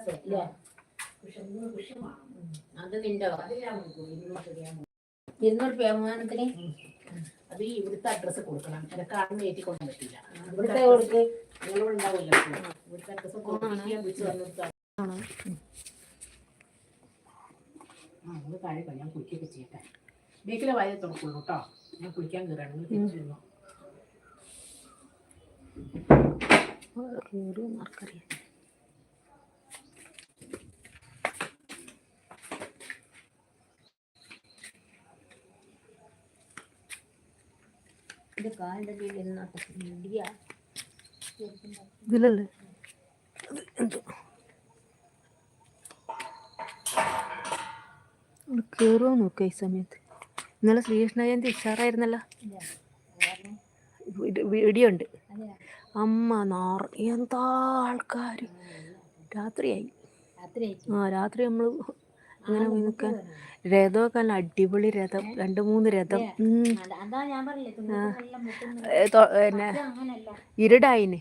ഇല്ലേ? അത് നിന്റെ ഇരുന്നൂറ് രൂപ വിമാനത്തിന് അത് ഈ ഇവിടുത്തെ അഡ്രസ്സ് കൊടുക്കണം. എനിക്ക് ആരും ഏറ്റി കൊണ്ടാൻ പറ്റില്ല. ഇവിടുത്തെ കൊടുക്ക്? നിങ്ങളിവിടെ ഉണ്ടാവില്ല ഇവിടുത്തെ അഡ്രസ്സ് കൊടുക്കാൻ വിളിച്ച് ആ ഞാൻ കുളിക്കൊക്കെ ചെയ്യട്ടെ. ബേക്കിലെ വായ തുറക്കുള്ളൂ കേട്ടോ. ഞാൻ കുളിക്കാൻ കയറാണ് നിങ്ങൾ തിരിച്ചിരുന്നു ആർക്കറിയാം ഇത് കാലിന്റെ കീഴിൽ ഇരുന്നോട്ടെ ഇടിയാ ഇതിലല്ലേ? കയറുമോ നോക്കുക ഈ സമയത്ത്. ഇന്നലെ ശ്രീകൃഷ്ണ ജയന്തി ഉഷാറായിരുന്നല്ലോ ഇടിയുണ്ട്. അമ്മ നാർ എന്താ ആൾക്കാർ രാത്രിയായി. രാത്രി ആ രാത്രി നമ്മൾ അങ്ങനെ പോയി നിൽക്കാൻ രഥമൊക്കെ നല്ല അടിപൊളി രഥം രണ്ട് മൂന്ന് രഥം. പിന്നെ ഇരുടായിന്.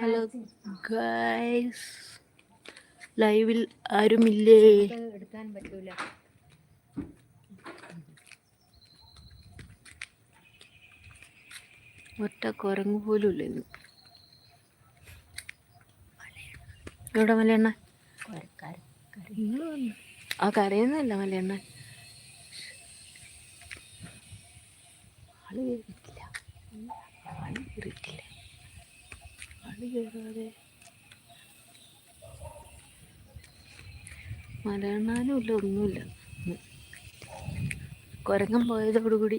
ഹലോ ഗൈസ് ലൈവിൽ ആരുമില്ലേ? എടുക്കാൻ പറ്റൂല. ഒറ്റ കുരങ്ങ് പോലും ഇല്ല ഇന്ന്. എവിടെ മലയണ്ണ ആ കരയുന്നല്ല മലയണ്ണ ആൾ കയറിയിട്ടില്ല ആൾ കയറിയിട്ടില്ല ആൾ കയറാതെ മലയണ്ണാനും ഇല്ല ഒന്നുമില്ല. കുരങ്ങൻ പോയതോടുകൂടി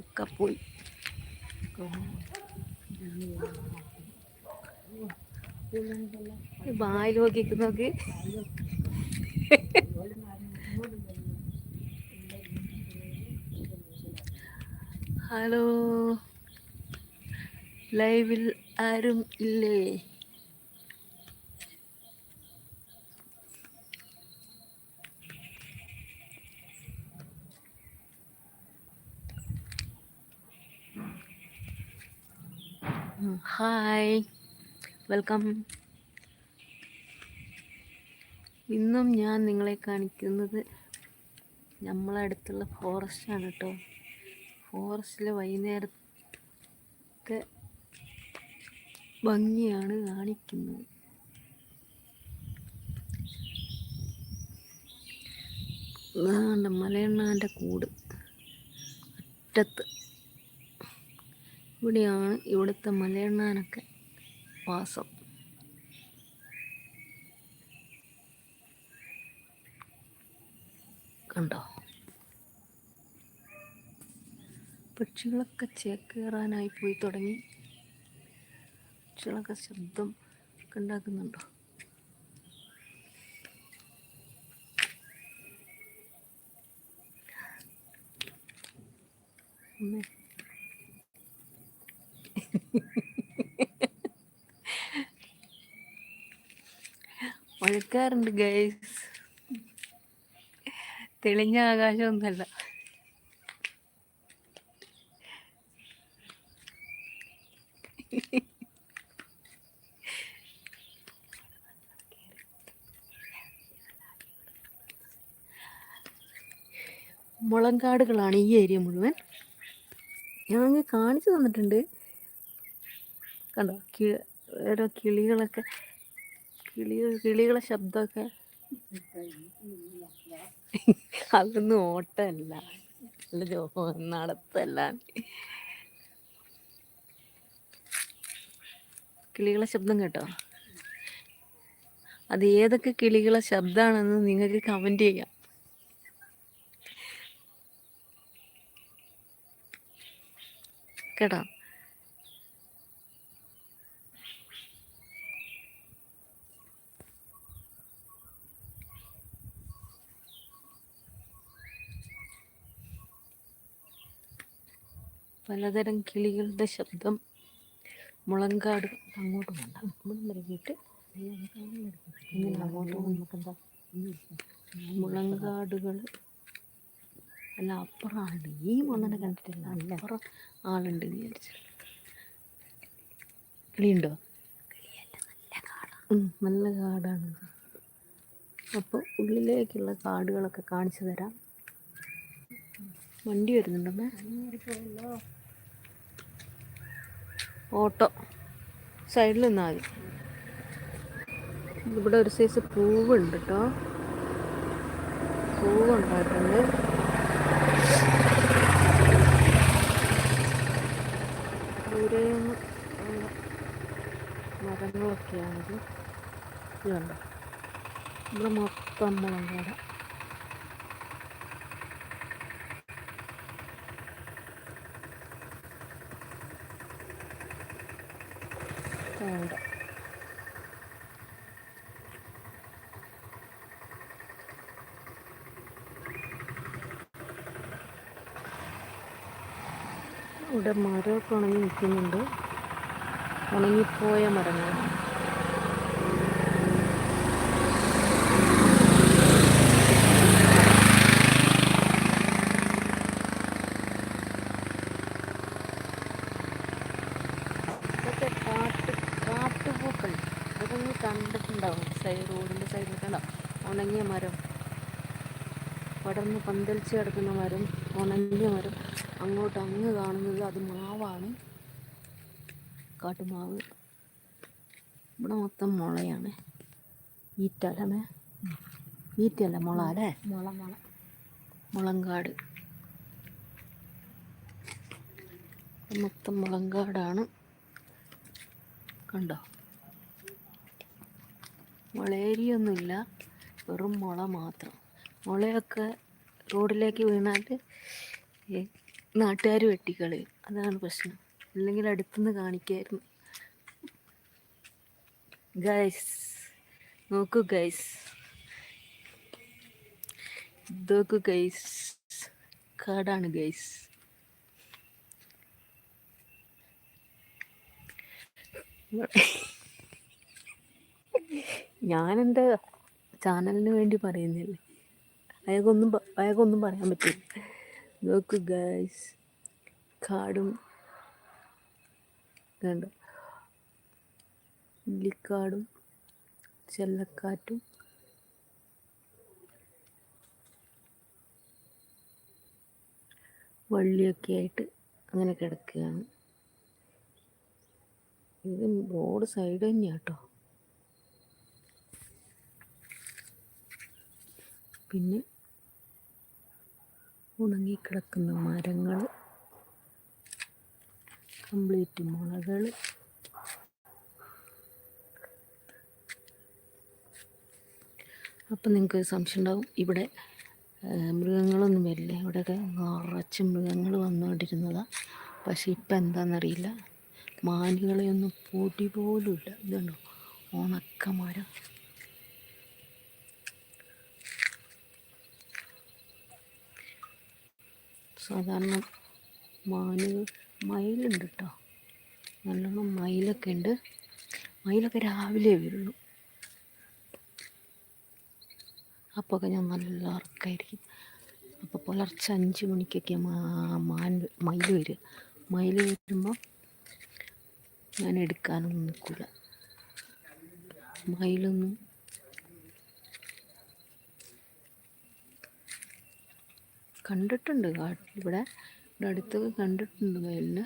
ഒക്കെ പോയി. നോക്കിക്ക് നോക്ക്. ഹലോ. ലൈവിൽ ആരും ഇല്ലേ? ഹായ്. വെൽക്കം. ഇന്നും ഞാൻ നിങ്ങളെ കാണിക്കുന്നത് നമ്മളെ അടുത്തുള്ള ഫോറസ്റ്റാണ് കേട്ടോ ഫോറസ്റ്റിലെ വൈകുന്നേരത്തെ ഭംഗിയാണ് കാണിക്കുന്നത്. മലയണ്ണാന്റെ കൂട്. അറ്റത്ത്. ഇവിടെയാണ് ഇവിടുത്തെ മലയണ്ണാനൊക്കെ വാസം. കണ്ടോ? പക്ഷികളൊക്കെ ചേക്കേറാനായി പോയി തുടങ്ങി. പക്ഷികളൊക്കെ ശബ്ദം ഒക്കെ ഉണ്ടാക്കുന്നുണ്ടോ? അമ്മേ. മഴക്കാറുണ്ട് ഗൈസ് തെളിഞ്ഞ ആകാശമൊന്നുമല്ല. മുളങ്കാടുകളാണ് ഈ ഏരിയ മുഴുവൻ. ഞാൻ കാണിച്ചു തന്നിട്ടുണ്ട്. കണ്ടോ? കി ഓരോ കിളികളൊക്കെ കിളി കിളികളെ ശബ്ദമൊക്കെ. അതൊന്നും ഓട്ടമല്ല. നല്ല ജോ നടത്തല്ല കിളികളെ ശബ്ദം കേട്ടോ? അത് ഏതൊക്കെ കിളികളെ ശബ്ദമാണെന്ന് നിങ്ങൾക്ക് കമന്റ് ചെയ്യാം. കേട്ടോ? പലതരം കിളികളുടെ ശബ്ദം മുളങ്കാട് അങ്ങോട്ട് പോകണ്ട ഇവിടെ ഇങ്ങനെ അങ്ങോട്ട് നമുക്കെന്താ മുളങ്കാടുകൾ അല്ല അപ്പുറം ആളുണ്ട് ഈ മണ്ണിനെ കണ്ടിട്ടില്ല. അല്ല അപ്പുറം ആളുണ്ട് വിചാരിച്ചു. കിളിയുണ്ടോ? നല്ല കാടാണ്. അപ്പോൾ ഉള്ളിലേക്കുള്ള കാടുകളൊക്കെ കാണിച്ചു തരാം. വണ്ടി വരുന്നുണ്ടമ്മേ ഓട്ടോ. സൈഡിൽ നിന്നാൽ മതി. ഇവിടെ ഒരു സൈസ് പൂവുണ്ട് കേട്ടോ പൂവുണ്ടായിട്ടുണ്ട്. ദൂരെ മരങ്ങളൊക്കെയാണിത്. ഇത് കണ്ടോ ഇവിടെ മൊത്തം മുളങ്കാട ഉണ്ട്. ഇവിടെ മരമൊക്കെ ഉണങ്ങി നിൽക്കുന്നുണ്ട്. ഉണങ്ങിപ്പോയ മരങ്ങളാണ് ഇതൊക്കെ കാട്ട് കാട്ടുപൂക്കൾ അതൊക്കെ നിങ്ങൾ കണ്ടിട്ടുണ്ടാവും സൈഡ് റോഡിന്റെ സൈഡിലൊക്കെ ഉണ്ടാവും ഉണങ്ങിയ മരം പടർന്ന് പന്തലിച്ച് കിടക്കുന്ന മരം ഉണങ്ങിയ മരം. അങ്ങോട്ട് അങ്ങ് കാണുന്നത് അത് മാവാണ്. കാട്ടുമാവ്. ഇവിടെ മൊത്തം മുളയാണ്. ഈറ്റലമേ. ഈറ്റല്ല മുള അല്ലേ മുള മുള. മുളങ്കാട്. മൊത്തം മുളങ്കാടാണ്. കണ്ടോ? മുളേരിയൊന്നുമില്ല. വെറും മുള മാത്രം. മുളയൊക്കെ റോഡിലേക്ക് വീണാൽ നാട്ടുകാർ വെട്ടിക്കളയും. അതാണ് പ്രശ്നം. അല്ലെങ്കിൽ അടുത്തുനിന്ന് കാണിക്കായിരുന്നു. ഗൈസ് നോക്കൂ ഗൈസ് ഇതൊക്കെ ഗൈസ് കാടാണ് ഗൈസ് ഞാനെന്റെ ചാനലിന് വേണ്ടി പറയുന്നില്ലേ? അയാൾക്കൊന്നും അയാൾക്കൊന്നും പറയാൻ പറ്റില്ല. നോക്കൂ ഗൈസ് കാടും കണ്ടോ? ഇല്ലിക്കാടും ചെല്ലക്കാറ്റും വള്ളിയൊക്കെ ആയിട്ട് അങ്ങനെ കിടക്കുകയാണ്. ഇത് റോഡ് സൈഡ് തന്നെയാണ് കേട്ടോ പിന്നെ ഉണങ്ങിക്കിടക്കുന്ന മരങ്ങൾ കംപ്ലീറ്റ് മുളകൾ അപ്പം നിങ്ങൾക്ക് സംശയം ഉണ്ടാവും. ഇവിടെ മൃഗങ്ങളൊന്നും വരില്ല. ഇവിടെയൊക്കെ നിറച്ച് മൃഗങ്ങൾ വന്നുകൊണ്ടിരുന്നതാണ് പക്ഷെ ഇപ്പം എന്താണെന്നറിയില്ല മാനുകളെയൊന്നും പൂട്ടി പോലും ഇല്ല ഇതുണ്ടോ? ഉണക്ക സാധാരണ മാനുകൾ മയിലുണ്ട് കേട്ടോ നല്ലോണം മയിലൊക്കെ ഉണ്ട് മയിലൊക്കെ രാവിലെ വരുള്ളൂ. അപ്പോഴൊക്കെ ഞാൻ നല്ല ഉറക്കമായിരിക്കും അപ്പോൾ പുലർച്ചെ അഞ്ച് മണിക്കൊക്കെ മാൻ മയിൽ വരിക മയിൽ വരുമ്പോൾ ഞാൻ എടുക്കാനൊന്നും നിൽക്കില്ല മയിലൊന്നും കണ്ടിട്ടുണ്ട് കാട്ടിൽ. ഇവിടെ ഇവിടെ അടുത്തൊക്കെ കണ്ടിട്ടുണ്ട് മയിലിനെ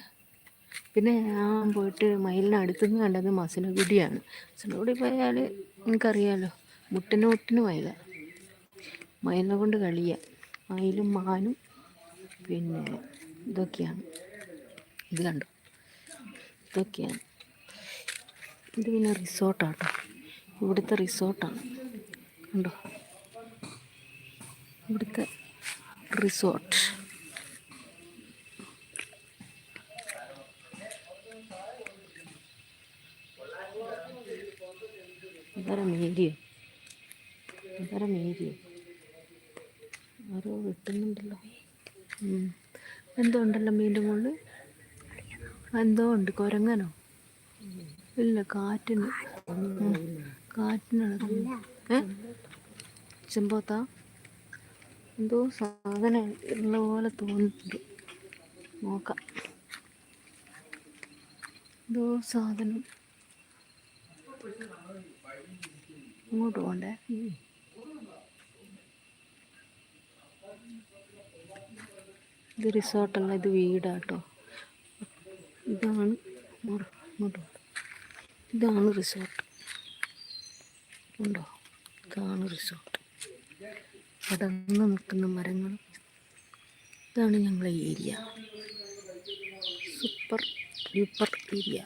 പിന്നെ ഞാൻ പോയിട്ട് മയിലിന് അടുത്തുനിന്ന് കണ്ടത് മസിനഗുഡിയാണ് മസിനഗുഡി പോയാൽ എനിക്കറിയാമല്ലോ മുട്ടിന് മുട്ടിന് മയില മയിലിനെ കൊണ്ട് കളിയ. മയിലും മാനും പിന്നെ ഇതൊക്കെയാണ്. ഇത് കണ്ടോ? ഇതൊക്കെയാണ്. ഇത് പിന്നെ റിസോർട്ടാട്ടോ. ഇവിടുത്തെ റിസോർട്ടാണ്. കണ്ടോ? ഇവിടുത്തെ റിസോർട്ട് ഇതര മേരിയോ ഇതര മേരിയോ ആരോ വെട്ടുന്നുണ്ടല്ലോ. എന്തോ ഉണ്ടല്ലോ മീന്റെ മുകളിൽ എന്തോ ഉണ്ട് കുരങ്ങനോ? ഇല്ല കാറ്റിന്. കാറ്റിനാണ്. ഏ? ചെമ്പോത്താ? എന്തോ സാധനം ഉള്ള പോലെ തോന്നുന്നുണ്ട്. നോക്കാം. എന്തോ സാധനം. ഇങ്ങോട്ട് പോണ്ടേ? ഇത് റിസോർട്ടല്ല ഇത് വീടാട്ടോ. ഇതാണ് ഇങ്ങോട്ട് ഇതാണ് റിസോർട്ട്. ഉണ്ടോ? ഇതാണ് റിസോർട്ട്. പടർന്ന് നിൽക്കുന്ന മരങ്ങൾ. ഇതാണ് ഞങ്ങളെ ഏരിയ. Super duper area.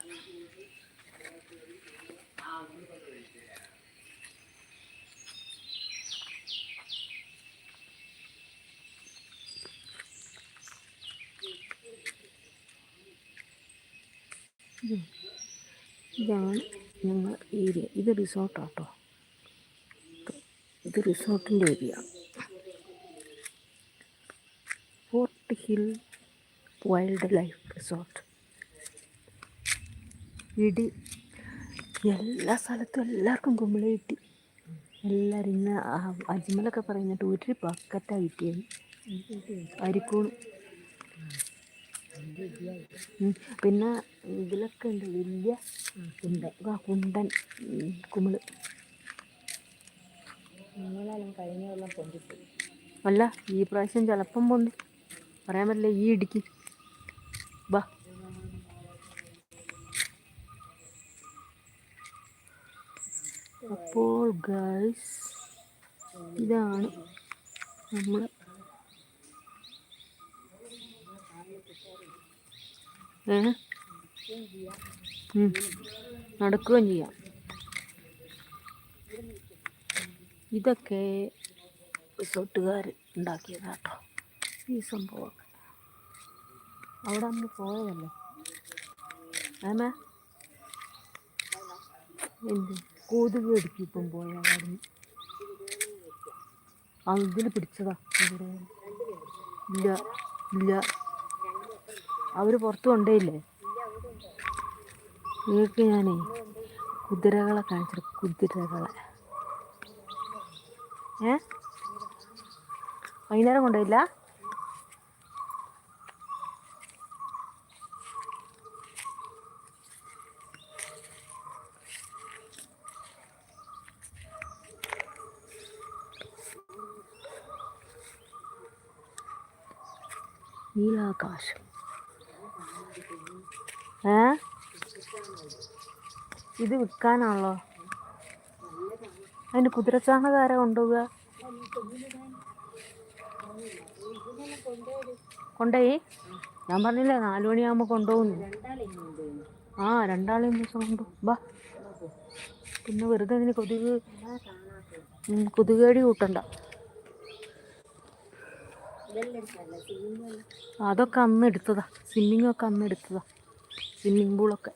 ഇതാണ് ഞങ്ങൾ ഏരിയ. ഇത് റിസോർട്ടാട്ടോ. ഇത് റിസോർട്ടിന്റെ area. Fort hill wildlife resort ഇടി. എല്ലാ സ്ഥലത്തും എല്ലാവർക്കും കുമ്പള കിട്ടി. എല്ലാവരും ഇന്ന് അജ്മലൊക്കെ പറയുന്നിട്ട് ഒരു ബക്കറ്റാണ് കിട്ടിയത് അരിക്കൂൺ പിന്നെ ഇതിലൊക്കെ ഉണ്ട് വലിയ കുണ്ടൻ. കുണ്ടൻ കുമിൾ. കഴിഞ്ഞ കൊല്ലം പൊന്തിപ്പോയി അല്ല ഈ പ്രാവശ്യം ചിലപ്പം പൊന്തി. പറയാൻ പറ്റില്ല ഈ ഇടുക്കി. വാ അപ്പോൾ ഗൈസ് ഇതാണ് നമ്മൾ ഏ. നടക്കുകയും ചെയ്യാം. ഇതൊക്കെ റിസോർട്ടുകാർ ഉണ്ടാക്കിയതാട്ടോ. ഈ സംഭവം. അവിടെ അന്ന് പോയതല്ലേ? ഏമേ എന്ത്? കൊതുക് കടിക്കും ഇപ്പം പോയ അവിടെ ആ പിടിച്ചതാ. ഇവിടെ. ഇല്ല ഇല്ല. അവർ പുറത്ത് കൊണ്ടേയില്ലേ? നിങ്ങൾക്ക് ഞാനേ കുതിരകളെ കാണിച്ചിട്ട് കുതിരകളെ. ഏ? വൈകുന്നേരം കൊണ്ടുപോയില്ല നീലാകാശം. ഏ? ഇത് വിൽക്കാനാണല്ലോ. അതിന് കുതിരച്ചാണകാര കൊണ്ടുപോവുക. കൊണ്ടുപോയി ഞാൻ പറഞ്ഞില്ലേ നാലു മണിയാകുമ്പോൾ കൊണ്ടുപോകുന്നു ആ രണ്ടാളെയും ദിവസം കൊണ്ടുപോകും ബാ. പിന്നെ വെറുതെ ഇതിന് കൊതുക് കൊതുകേടി കൂട്ടണ്ട. അതൊക്കെ അന്ന് എടുത്തതാ. സ്വിമ്മിങ് ഒക്കെ അന്ന് എടുത്തതാ. സ്വിമ്മിങ് പൂളൊക്കെ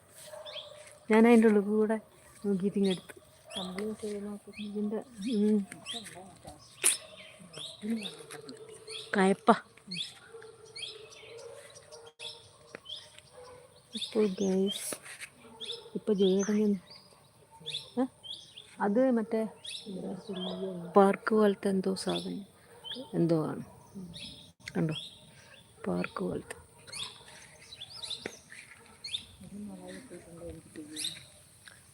ഞാൻ അതിന്റെ ഉള്ളിൽ കൂടെ നോക്കിയിട്ട് നോക്കി ഇതിന്റെ. കയപ്പ. ഇപ്പോൾ ഗൈസ് ഇപ്പോൾ ജോയിടങ്ങി അത് മറ്റേ പാർക്ക് പോലത്തെ എന്തോ സാധനം എന്തോ ആണ്. കണ്ടോ? പാർക്ക് പോലത്തെ.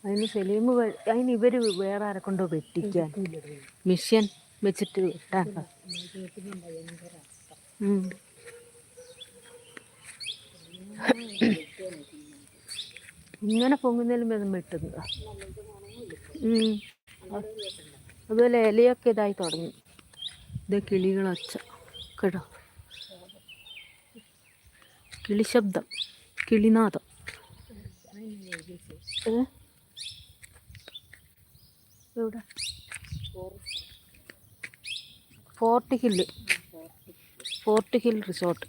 അതിന് സലീം വ- അതിന് ഇവർ വേറെ ആരെ കൊണ്ടോ വെട്ടിക്കാൻ? മിഷ്യൻ വെച്ചിട്ട് വെട്ടാൻ ഉം. ഇങ്ങനെ പൊങ്ങുന്നതിലും വേദം വെട്ടുന്നത്. അതുപോലെ ഇലയൊക്കെ ഇതായി തുടങ്ങി. ഇത് കിളികളൊച്ച. കേട്ടോ. കിളിശബ്ദം കിളിനാഥം. Fort hill fort hill resort.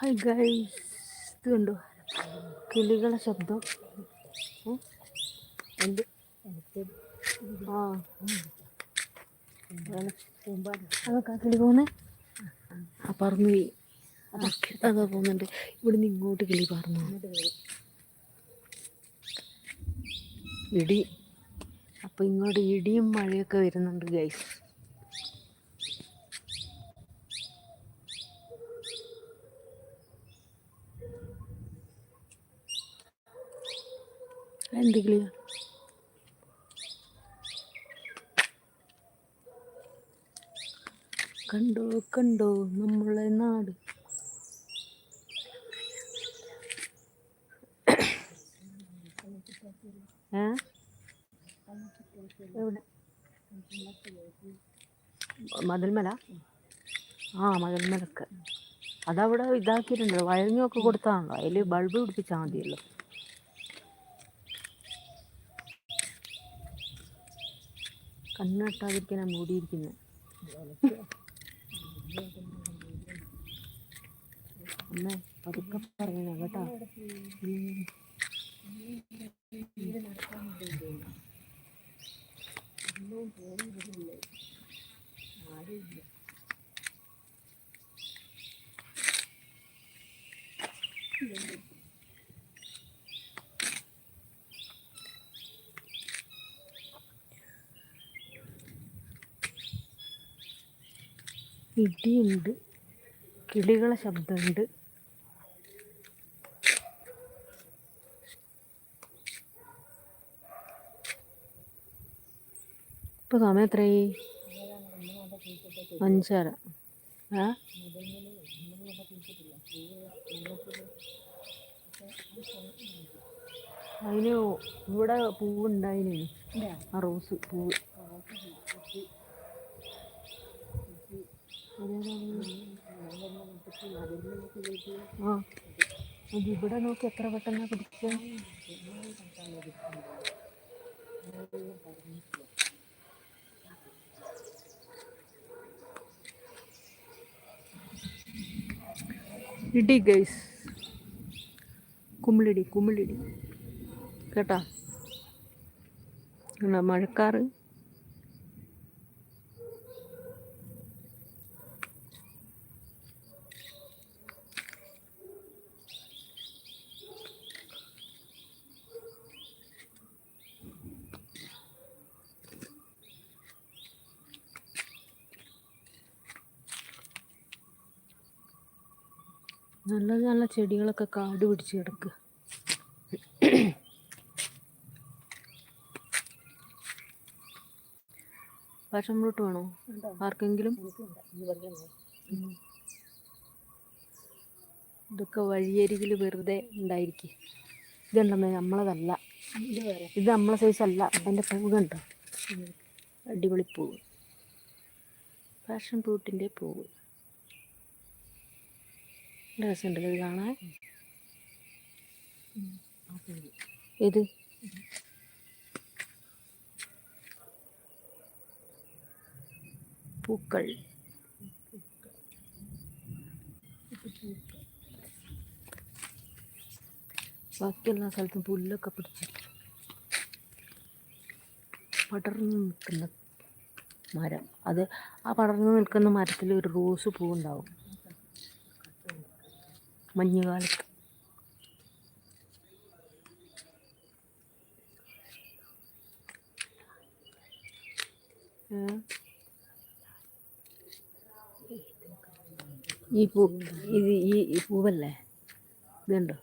Hi guys ഇത് കണ്ടോ? കിളികളുടെ ശബ്ദം? എന്ത്? ആ. പറന്നു പോയി. അതാ പോകുന്നുണ്ട് ഇവിടുന്ന് ഇങ്ങോട്ട് കിളി പറന്നു ഇടി. ഇങ്ങോട്ട് ഇടിയും മഴയൊക്കെ വരുന്നുണ്ട് ഗൈസ് എന്തെങ്കിലും കണ്ടോ കണ്ടോ നമ്മളെ നാട്. എവിടെ? മതിൽമല? ആ മതിൽമലക്ക്. അതവിടെ ഇതാക്കിയിട്ടുണ്ട്. വയറിങ്ങൊക്കെ കൊടുത്താണല്ലോ. അതിൽ ബൾബ് പിടിപ്പിച്ചാൽ മതിയല്ലോ. കണ്ണെട്ടാതിരിക്കാനാണ് മൂടിയിരിക്കുന്നത് അമ്മേ പതുക്കെ പറയണം കേട്ടോ ഉം. ഇടിയുണ്ട്. കിളികളെ ശബ്ദമുണ്ട്. ഇപ്പോൾ സമയം എത്രയായി? അഞ്ചര. ആ അതിന് ഇവിടെ പൂവുണ്ടായിന്. ആ റോസ് പൂവ്. ആ. അത് ഇവിടെ നോക്കി എത്ര പെട്ടെന്ന് പിടിക്കുക? ഇടി ഗൈസ് കുമിളിടി കുമിളിടി കേട്ടാ? മഴക്കാറ്. നല്ല ചെടികളൊക്കെ കാട് പിടിച്ച് കിടക്കുക പാഷൻ ഫ്രൂട്ട് വേണോ? ആർക്കെങ്കിലും. ഇതൊക്കെ വഴിയരികിൽ വെറുതെ ഉണ്ടായിരിക്കും. ഇതുണ്ടെന്നേ നമ്മളതല്ല. ഇത് നമ്മളെ സൈസ് അല്ല. അതിന്റെ പൂവ് കണ്ടോ? അടിപൊളി പൂവ്. പാഷൻ ഫ്രൂട്ടിന്റെ പൂവ്. രസമുണ്ടല്ലോ ഇത് കാണാൻ. ഇത് പൂക്കൾ. ബാക്കിയെല്ലാ സ്ഥലത്തും പുല്ലൊക്കെ പിടിച്ച് പടർന്ന് നിൽക്കുന്ന മരം. അത് ആ പടർന്ന് നിൽക്കുന്ന മരത്തിൽ ഒരു റോസ് പൂവുണ്ടാവും. മഞ്ഞുകാലത്ത് ഈ പൂ ഇത് ഈ പൂവല്ലേ? ഇതുണ്ടോ?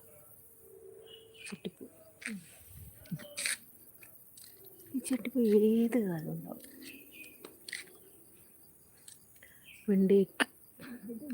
ചട്ടിപ്പൂ ഈ ചട്ടിപ്പൂ ഏത് കാലം ഉണ്ടാവും? വെണ്ടേക്ക്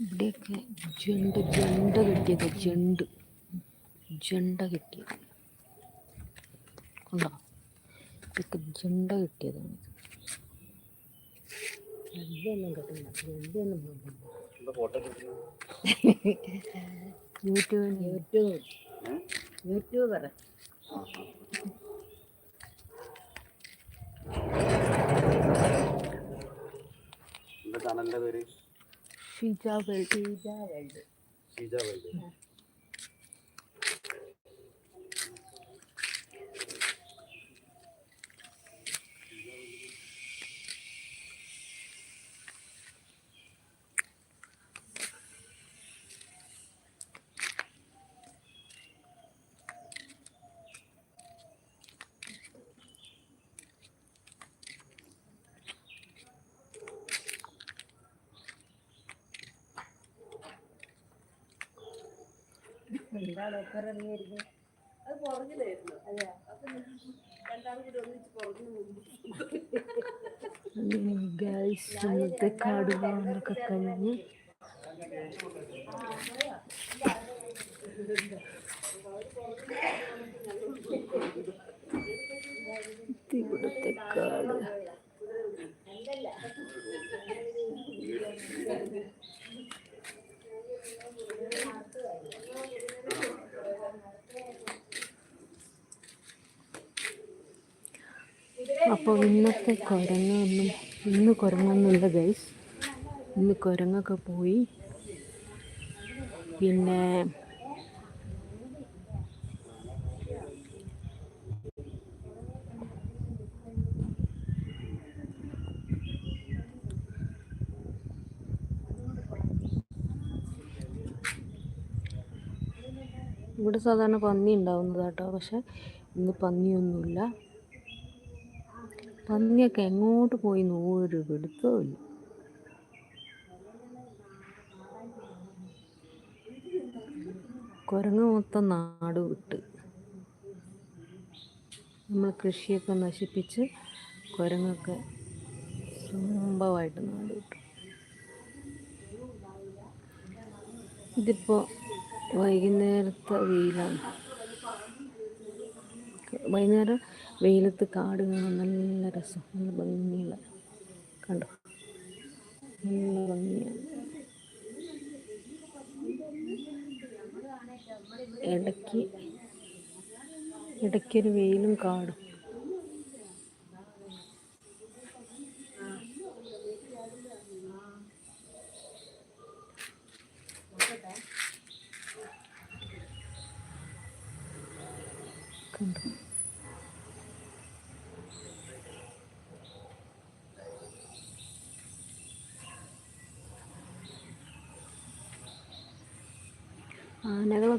ഇവിടെയൊക്കെ ജണ്ട് ജണ്ട കെട്ടിയത് ജണ്ട്. ജണ്ട കെട്ടിയത്. ഉണ്ടോ ഇതൊക്കെ ജണ്ട കെട്ടിയതാണ്. യൂട്യൂബ്. കെട്ടില്ല ജണ്ടൊന്നും യൂട്യൂബിന് യൂട്യൂബ് യൂട്യൂബർ എന്താ ചാനലിന്റെ പേര് ഷീജ വേൾഡ് ഷീജ വേൾഡ് ഷീജ കൂടി എന്താണ് ഒപ്പർ ഇറങ്ങിയിരിക്കുന്നത് ഗൈസ് ഇന്നത്തെ കാട് കാണലൊക്കെ കഴിഞ്ഞ് അപ്പോൾ ഇന്നത്തെ കുരങ്ങൊന്നും ഇന്ന് കുരങ്ങൊന്നുമില്ല ഗൈസ് ഇന്ന് കുരങ്ങൊക്കെ പോയി. പിന്നെ ഇവിടെ സാധാരണ പന്നി ഉണ്ടാവുന്നതാട്ടോ. പക്ഷെ ഇന്ന് പന്നിയൊന്നുമില്ല. പന്നിയൊക്കെ എങ്ങോട്ട് പോയി നൂറ് പിടുത്തമില്ല കുരങ്ങ് മൊത്തം നാട് വിട്ട്. നമ്മൾ കൃഷിയൊക്കെ നശിപ്പിച്ച് കുരങ്ങൊക്കെ സംഭവമായിട്ട് നാട് വിട്ടു. ഇതിപ്പോൾ വൈകുന്നേരത്തെ വെയിലാണ്. വൈകുന്നേരം വെയിലത്ത് കാട് കാണാൻ നല്ല രസം. നല്ല ഭംഗിയുള്ള കണ്ടോ? നല്ല ഭംഗിയാണ്. ഇടയ്ക്ക് ഇടയ്ക്കൊരു വെയിലും കാടും കണ്ടോ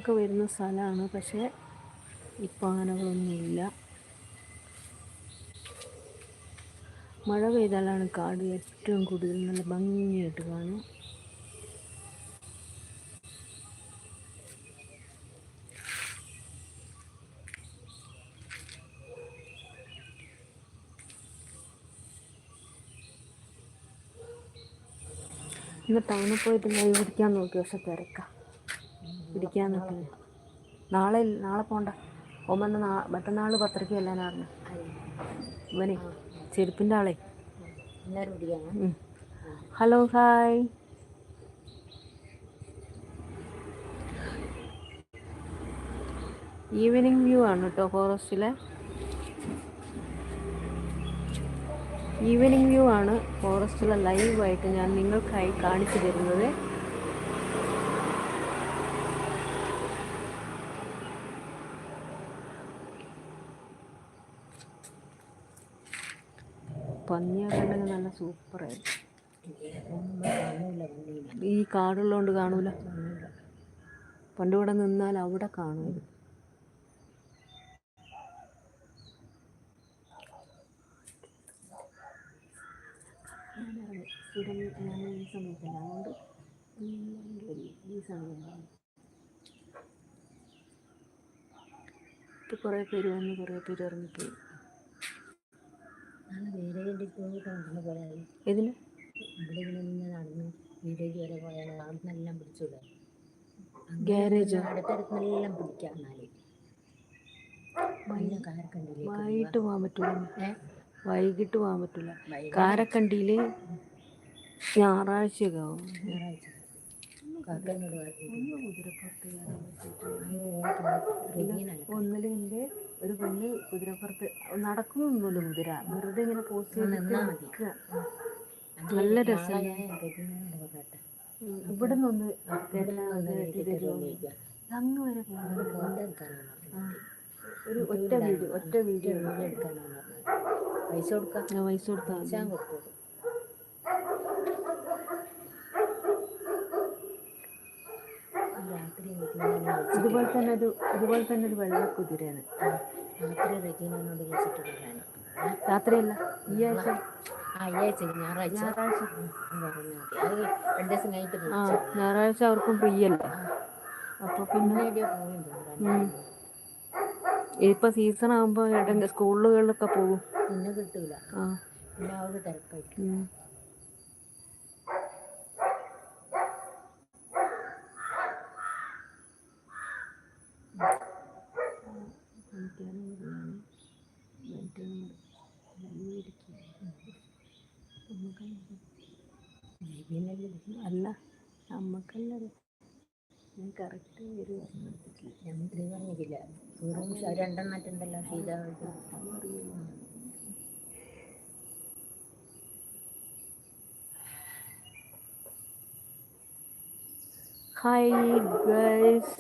ആനകളൊക്കെ വരുന്ന സ്ഥലമാണ്. പക്ഷേ ഇപ്പോൾ ആനകളൊന്നുമില്ല മഴ പെയ്താലാണ് കാട് ഏറ്റവും കൂടുതൽ നല്ല ഭംഗിയായിട്ട് കാണും ഇന്ന് ടൗണിൽ പോയിട്ട് ലൈവ് പിടിക്കാൻ നോക്കി പക്ഷെ തിരക്കാം. പിടിക്കാൻ നിൽക്കുന്നത് നാളെ നാളെ പോണ്ട. ഓമന്ന് നാ മറ്റന്നാൾ പത്രയ്ക്ക് ചെല്ലാനാ പറഞ്ഞു. ഇവനെ ചെരുപ്പിന്റെ ആളെ. Hello hi. ഈവനിങ് വ്യൂ ആണ് കേട്ടോ ഫോറസ്റ്റിലെ. ഈവനിങ് വ്യൂ ആണ് ഫോറസ്റ്റിലെ ലൈവായിട്ട് ഞാൻ നിങ്ങൾക്കായി കാണിച്ചു തരുന്നത്. ഉണ്ടെങ്കിൽ നല്ല സൂപ്പറായിരുന്നു ഈ കാടുള്ളതുകൊണ്ട് കാണൂല. പണ്ട് ഇവിടെ നിന്നാൽ അവിടെ കാണും. ഇപ്പം കുറേ പേര് വന്ന് കുറേ പേര് ഇറങ്ങിപ്പോയി. ഗ്യാരേജോ വൈകിട്ട് പോകാൻ പറ്റൂല. വൈകിട്ട് പോകാൻ പറ്റൂല. വൈകിട്ട് കാരക്കണ്ടിയിൽ ഞായറാഴ്ചയൊക്കെ ആവും. ഞായറാഴ്ച. കാക്കനോട് പറഞ്ഞു ഒന്ന് കുതിരപ്പുറത്ത് കയറാൻ പറ്റിയിട്ട് റെഗീനല്ല ഒന്നിലിന്റെ ഒരു പെണ്ണ് കുതിരപ്പുറത്ത് നടക്കുന്നൊന്നുമില്ല കുതിര. വെറുതെ ഇങ്ങനെ പോസ്റ്റ്. നല്ല രസം ഇവിടെ നിന്ന് അങ്ങ് വരെ. ഒരു ഒറ്റ വീഡിയോ ഒറ്റ വീഡിയോ പറഞ്ഞത്. പൈസ കൊടുക്കാം. പൈസ കൊടുത്താൽ പൈസ ഞാൻ കൊടുത്തോളൂ രാത്രി വീട്ടിൽ ഇതുപോലെ തന്നെ ഒരു ഇതുപോലെ തന്നെ ഒരു വെള്ള കുതിരയാണ്. രാത്രി റെഗീനോട് വിളിച്ചിട്ട് പറയാൻ രാത്രിയല്ല ഈ ആഴ്ച? ആ ഈ ആഴ്ച ഞായറാഴ്ച. ഞായറാഴ്ച. അത് രണ്ട് ദിവസം കഴിഞ്ഞിട്ട് ആ ഞായറാഴ്ച അവർക്കും പ്രിയല്ല അപ്പോൾ പിന്നെ? ഇപ്പൊ സീസൺ ആകുമ്പോൾ സ്കൂളുകളിലൊക്കെ പോകും. പിന്നെ കിട്ടൂല. ആ. പിന്നെ അവർക്ക് തിരക്കായിട്ട് ഉം. അല്ല നമ്മക്കല്ല കറക്റ്റ് ഒരു ഞമ്മന്ത്രി പറഞ്ഞിട്ടില്ല. രണ്ടെണ്ണം മറ്റുണ്ടല്ലോ രണ്ടെണ്ണറ്റുണ്ടല്ലോ ശീതമായിട്ട് ഹായ് ഗൈസ്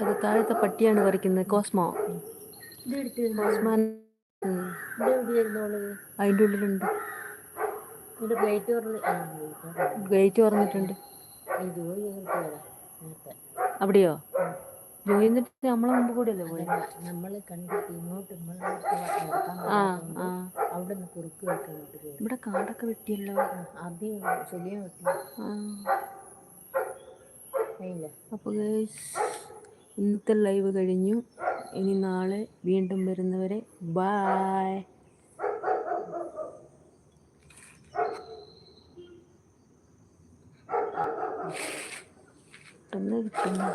അത് താഴത്തെ പട്ടിയാണ് പറിക്കുന്നത് കോസ്മോ. കോസ്മാൻ അതിന്റെ ഉള്ളിലുണ്ട്. ഗേറ്റ് തുറന്നിട്ടുണ്ട്. അവിടെയോ? ജോയി എന്നിട്ട് നമ്മളെ മുമ്പ് കൂടെയല്ലേ പോയി? നമ്മൾ കണ്ടിട്ട് ഇങ്ങോട്ട് ആ ആ. അവിടെ നിന്ന് കുറുക്ക് വെക്കാൻ ഇവിടെ കാടൊക്കെ വെട്ടിയല്ലോ. ആദ്യം ശരിയാ വെട്ടി. ആ. ഗൈസ് ഇന്നത്തെ ലൈവ് കഴിഞ്ഞു. ഇനി നാളെ വീണ്ടും വരുന്നവരെ ബായ് പെട്ടെന്ന് കിട്ടുന്നു